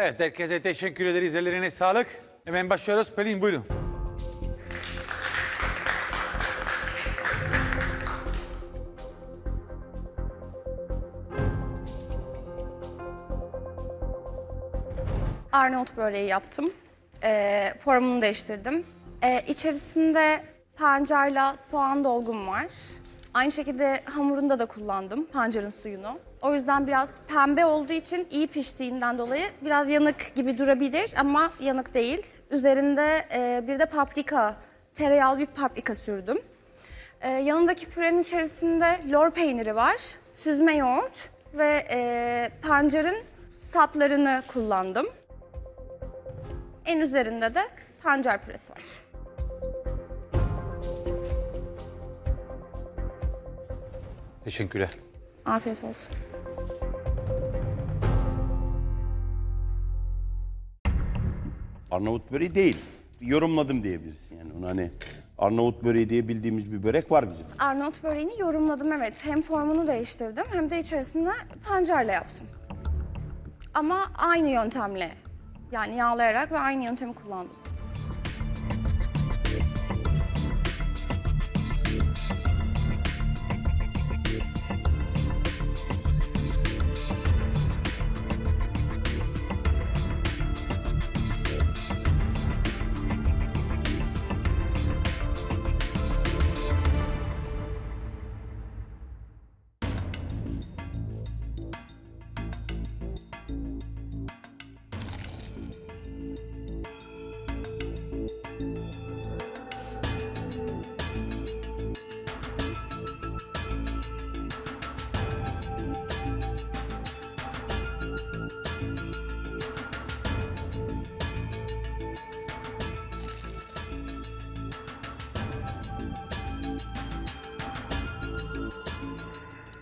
Evet herkese teşekkür ederiz. Ellerine sağlık. Hemen başlıyoruz. Pelin buyurun. Arnavut böreği yaptım. Ee, formunu değiştirdim. Ee, içerisinde pancarla soğan dolgum var. Aynı şekilde hamurunda da kullandım pancarın suyunu. O yüzden biraz pembe olduğu için iyi piştiğinden dolayı biraz yanık gibi durabilir ama yanık değil. Üzerinde e, bir de paprika, tereyağlı bir paprika sürdüm. Ee, yanındaki pürenin içerisinde lor peyniri var, süzme yoğurt ve e, pancarın saplarını kullandım. En üzerinde de pancar püresi var. Teşekkürler. Afiyet olsun. Arnavut böreği değil. Yorumladım diyebilirsin yani. Onu hani Arnavut böreği diye bildiğimiz bir börek var bizim. Arnavut böreğini yorumladım evet. Hem formunu değiştirdim hem de içerisinde pancarla yaptım. Ama aynı yöntemle yani yağlayarak ve aynı yöntemi kullandım.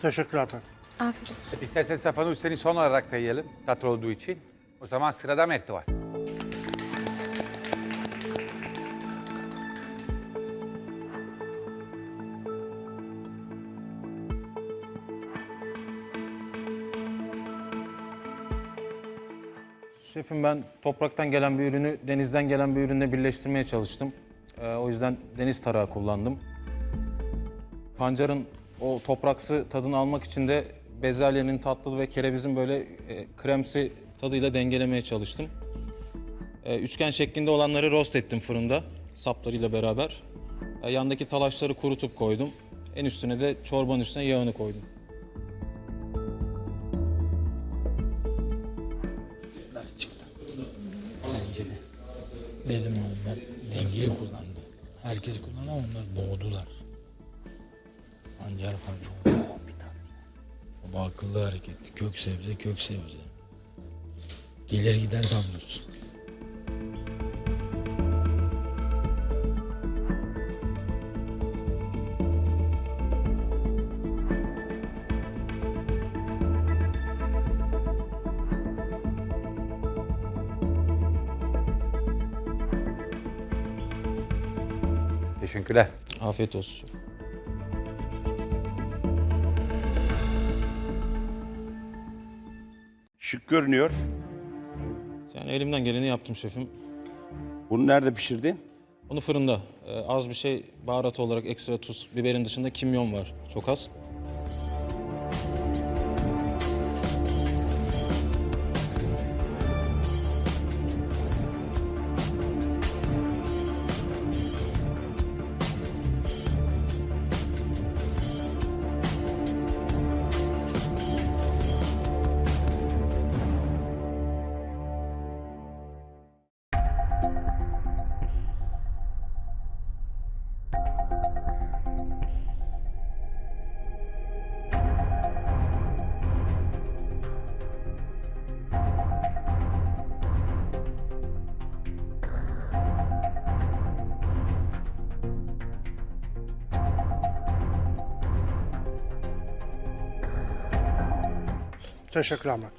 Teşekkürler efendim. Afiyet olsun. Evet, istersen Safanur seni son olarak da yiyelim. Tatlı olduğu için. O zaman sırada Mert var. Şefim ben topraktan gelen bir ürünü denizden gelen bir ürünle birleştirmeye çalıştım. Ee, o yüzden deniz tarağı kullandım. Pancarın o topraksı tadını almak için de bezelyenin tatlı ve kerevizin böyle e, kremsi tadıyla dengelemeye çalıştım. Ee, üçgen şeklinde olanları rost ettim fırında saplarıyla beraber. Ee, yandaki talaşları kurutup koydum. En üstüne de çorbanın üstüne yağını koydum. Sebze, kök sebze. Gelir gider tablosu. Teşekkürler. Afiyet olsun. Görünüyor. Yani elimden geleni yaptım şefim. Bunu nerede pişirdin? Onu fırında e, az bir şey baharat olarak ekstra tuz, biberin dışında kimyon var çok az. Teşekkür Ahmet.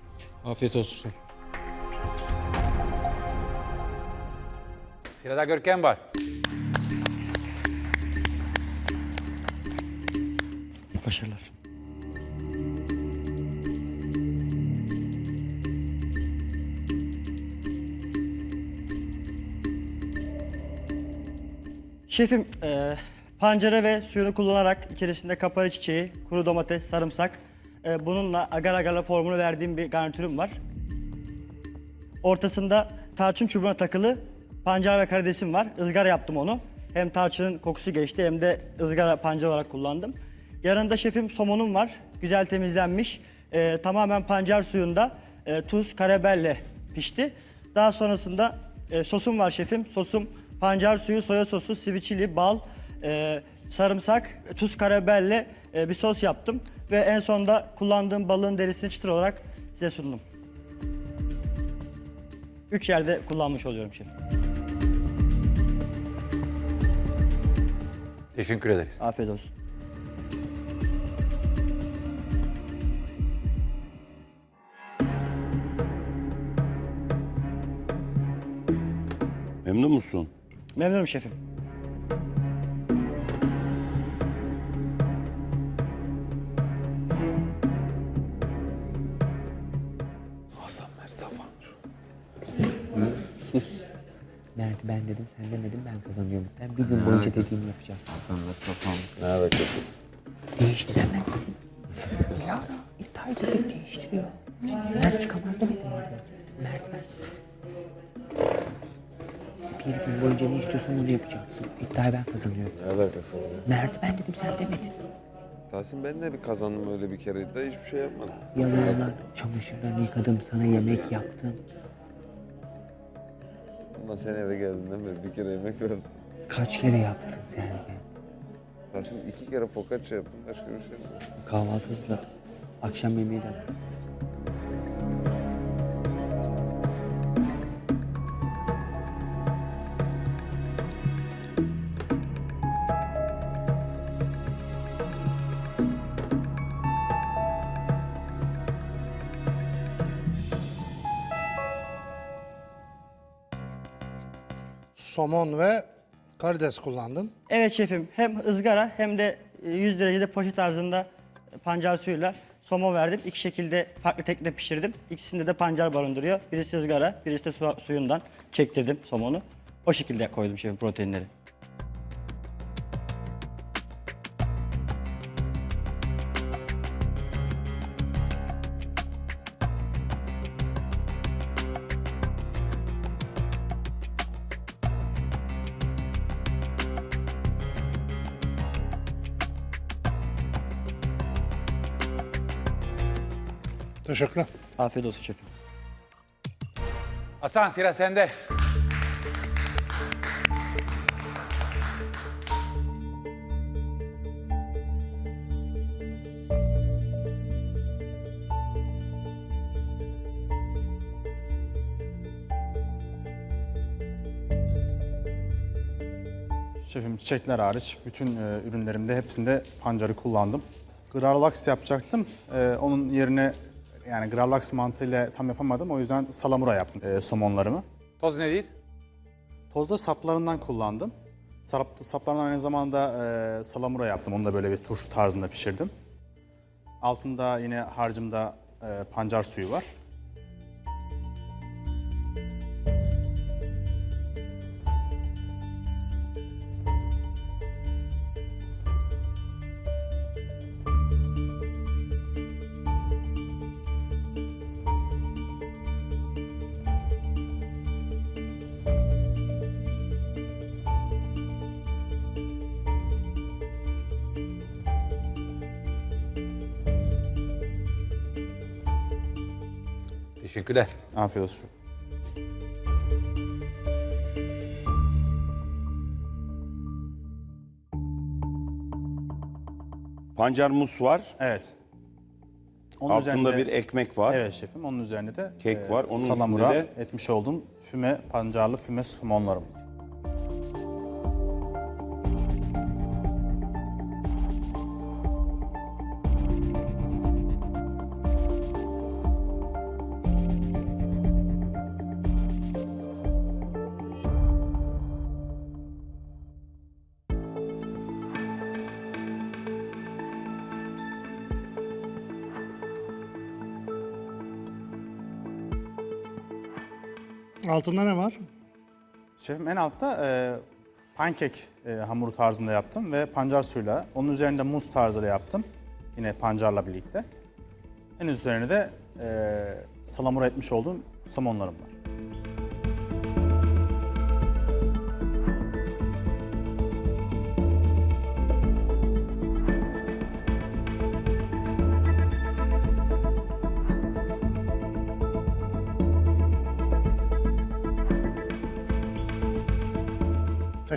Afiyet olsun. Sırada Görkem var. Başarılar. Şefim, e, pancara ve suyunu kullanarak içerisinde kapari çiçeği, kuru domates, sarımsak, e, bununla agar agarla formunu verdiğim bir garnitürüm var. Ortasında tarçın çubuğuna takılı pancar ve karidesim var. Izgara yaptım onu. Hem tarçının kokusu geçti hem de ızgara pancar olarak kullandım. Yanında şefim somonum var. Güzel temizlenmiş. E, tamamen pancar suyunda e, tuz, karabelle pişti. Daha sonrasında e, sosum var şefim. Sosum pancar suyu, soya sosu, sweet bal, e, sarımsak, tuz, karabelle e, bir sos yaptım. Ve en sonunda kullandığım balığın derisini çıtır olarak size sundum. Üç yerde kullanmış oluyorum şefim. Teşekkür ederiz. Afiyet olsun. Memnun musun? Memnunum şefim. Sus. Mert ben dedim sen demedin ben kazanıyorum. Ben bir gün boyunca dediğimi yapacağım. Hasan Mert Safanur. Ne alakası? Değiştiremezsin. Dilara iptal edip değiştiriyor. Mert çıkamaz demedim mi? Mert ben. Bir gün boyunca ne istiyorsan onu yapacaksın. İddiayı ben kazanıyorum. Ne alakası var? ya? Mert ben dedim sen demedin. Tahsin ben de bir kazandım öyle bir kere de hiçbir şey yapmadım. Yalanlar, çamaşırlarını yıkadım, sana yemek yaptım. Ama sen eve geldiğinden beri bir kere yemek verdim. Kaç kere yaptın Sergen? Tahsin iki kere focaccia yaptım başka bir şey yok. Kahvaltı hazırladım. Akşam yemeği de somon ve karides kullandın. Evet şefim hem ızgara hem de e, 100 derecede poşet tarzında pancar suyuyla somon verdim. İki şekilde farklı tekne pişirdim. İkisinde de pancar barındırıyor. Birisi ızgara, birisi de su- suyundan çektirdim somonu. O şekilde koydum şefim proteinleri. Teşekkürler. Afiyet olsun şefim. Hasan sıra sende. Şefim çiçekler hariç bütün e, ürünlerimde hepsinde pancarı kullandım. Gravlax yapacaktım. E, onun yerine yani gravlax mantığıyla tam yapamadım. O yüzden salamura yaptım e, somonlarımı. Toz nedir? Tozda saplarından kullandım. Sap, saplarından aynı zamanda e, salamura yaptım. Onu da böyle bir turşu tarzında pişirdim. Altında yine harcımda e, pancar suyu var. Teşekkürler. Afiyet olsun. Pancar mus var. Evet. Onun Altında üzerinde- bir ekmek var. Evet şefim. Onun üzerine de Kek var, onun salamura üstünde etmiş olduğum füme, pancarlı füme somonlarım var. Altında ne var? Şefim en altta e, pankek e, hamuru tarzında yaptım ve pancar suyuyla. Onun üzerinde muz tarzıyla yaptım. Yine pancarla birlikte. En üzerine de e, salamura etmiş olduğum somonlarım var.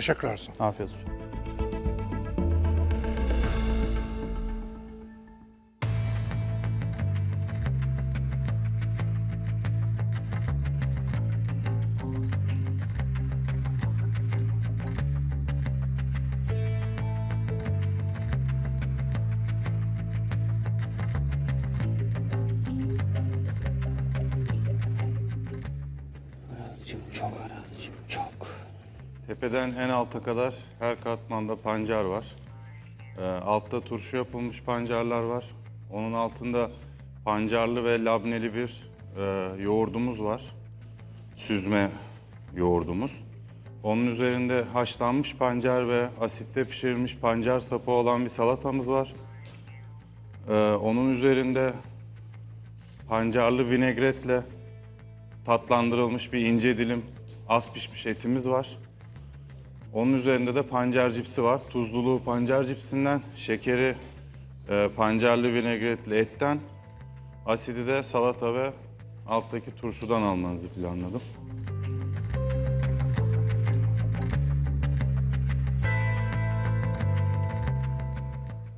Teşekkürler sana. Afiyet olsun. Çok. Tepeden en alta kadar her katmanda pancar var. Ee, altta turşu yapılmış pancarlar var. Onun altında pancarlı ve labneli bir e, yoğurdumuz var. Süzme yoğurdumuz. Onun üzerinde haşlanmış pancar ve asitte pişirilmiş pancar sapı olan bir salatamız var. Ee, onun üzerinde pancarlı vinegretle tatlandırılmış bir ince dilim az pişmiş etimiz var. Onun üzerinde de pancar cipsi var. Tuzluluğu pancar cipsinden, şekeri e, pancarlı vinegretli etten, asidi de salata ve alttaki turşudan almanızı planladım.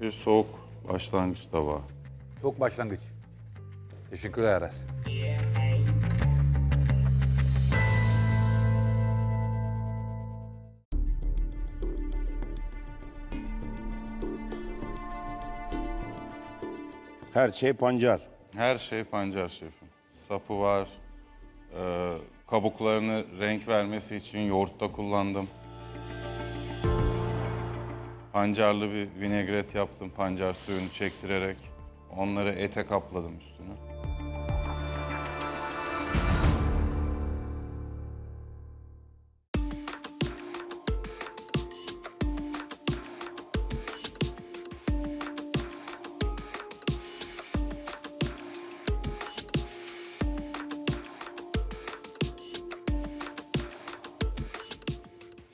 Bir soğuk başlangıç tabağı. Soğuk başlangıç. Teşekkürler Aras. Her şey pancar. Her şey pancar şefim. Sapı var. e, kabuklarını renk vermesi için yoğurtta kullandım. Pancarlı bir vinegret yaptım pancar suyunu çektirerek. Onları ete kapladım üstüne.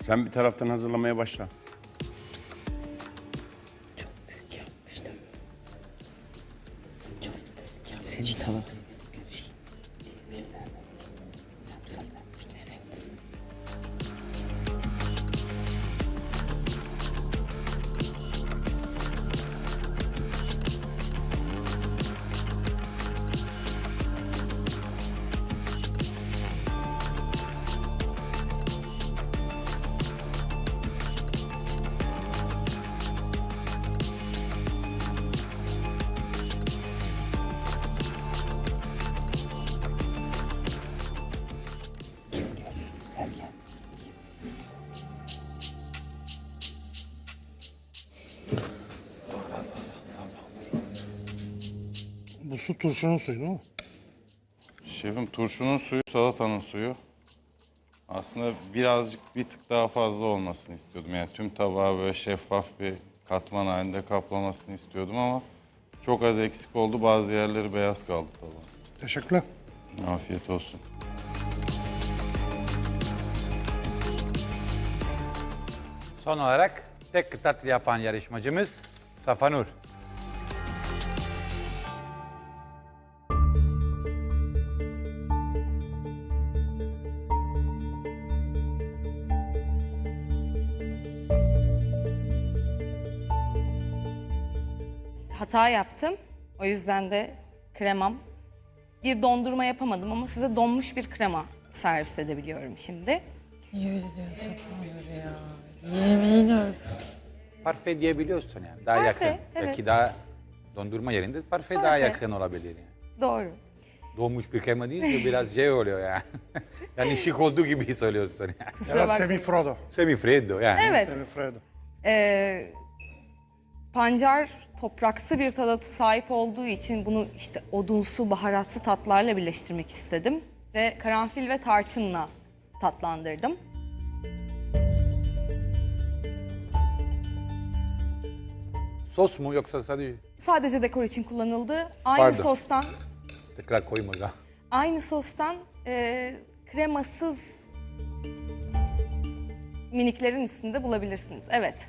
Sen bir taraftan hazırlamaya başla. Su turşunun suyu değil mi? Şefim turşunun suyu salatanın suyu. Aslında birazcık bir tık daha fazla olmasını istiyordum. Yani tüm tabağı böyle şeffaf bir katman halinde kaplamasını istiyordum ama çok az eksik oldu. Bazı yerleri beyaz kaldı tabağın. Teşekkürler. Afiyet olsun. Son olarak tek kıta turu yapan yarışmacımız Safanur. Hata yaptım. O yüzden de kremam. Bir dondurma yapamadım ama size donmuş bir krema servis edebiliyorum şimdi. Niye öyle diyorsun Onur ya? Yemin öf. Parfe diyebiliyorsun yani. Daha Parfe, yakın. evet. Belki daha dondurma yerinde parfe, daha Parfe. yakın olabilir yani. Doğru. Doğmuş bir krema değil de biraz şey oluyor yani. yani şık olduğu gibi söylüyorsun yani. Ya Kusura da bakmayın. semifrodo. Semifreddo yani. Evet. Semifredo. Ee, pancar topraksı bir tada sahip olduğu için bunu işte odunsu, baharatsı tatlarla birleştirmek istedim. Ve karanfil ve tarçınla tatlandırdım. Sos mu yoksa sadece? Sadece dekor için kullanıldı. Aynı Pardon. sostan, Tekrar koyma ya. aynı sostan e, kremasız miniklerin üstünde bulabilirsiniz. Evet.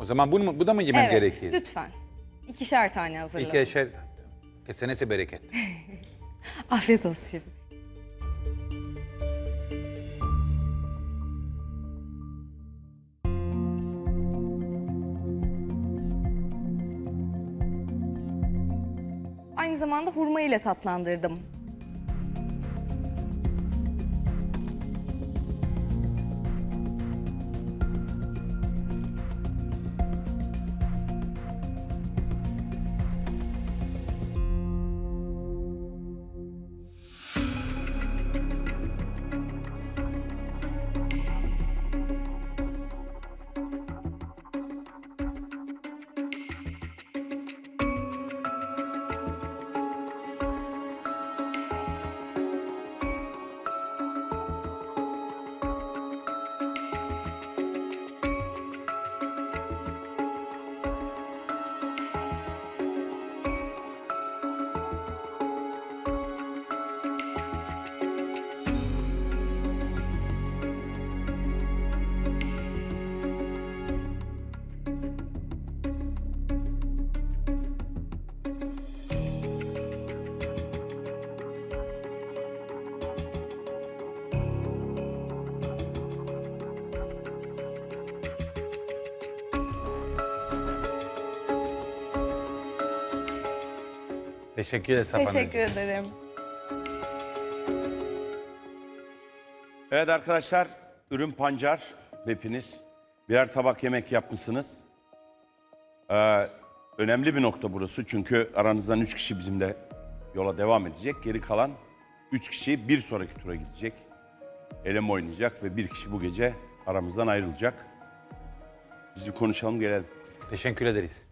O zaman bunu mu, bu da mı yemem evet, gerekir? lütfen. İkişer tane hazırlayın. İki eşer. Kesenese bereket. Afiyet olsun şefim. Aynı zamanda hurma ile tatlandırdım. Teşekkür ederim Safa Teşekkür ederim. Evet arkadaşlar, ürün pancar hepiniz. Birer tabak yemek yapmışsınız. Ee, önemli bir nokta burası çünkü aranızdan üç kişi bizimle yola devam edecek. Geri kalan üç kişi bir sonraki tura gidecek. Eleme oynayacak ve bir kişi bu gece aramızdan ayrılacak. Biz bir konuşalım gelelim. Teşekkür ederiz.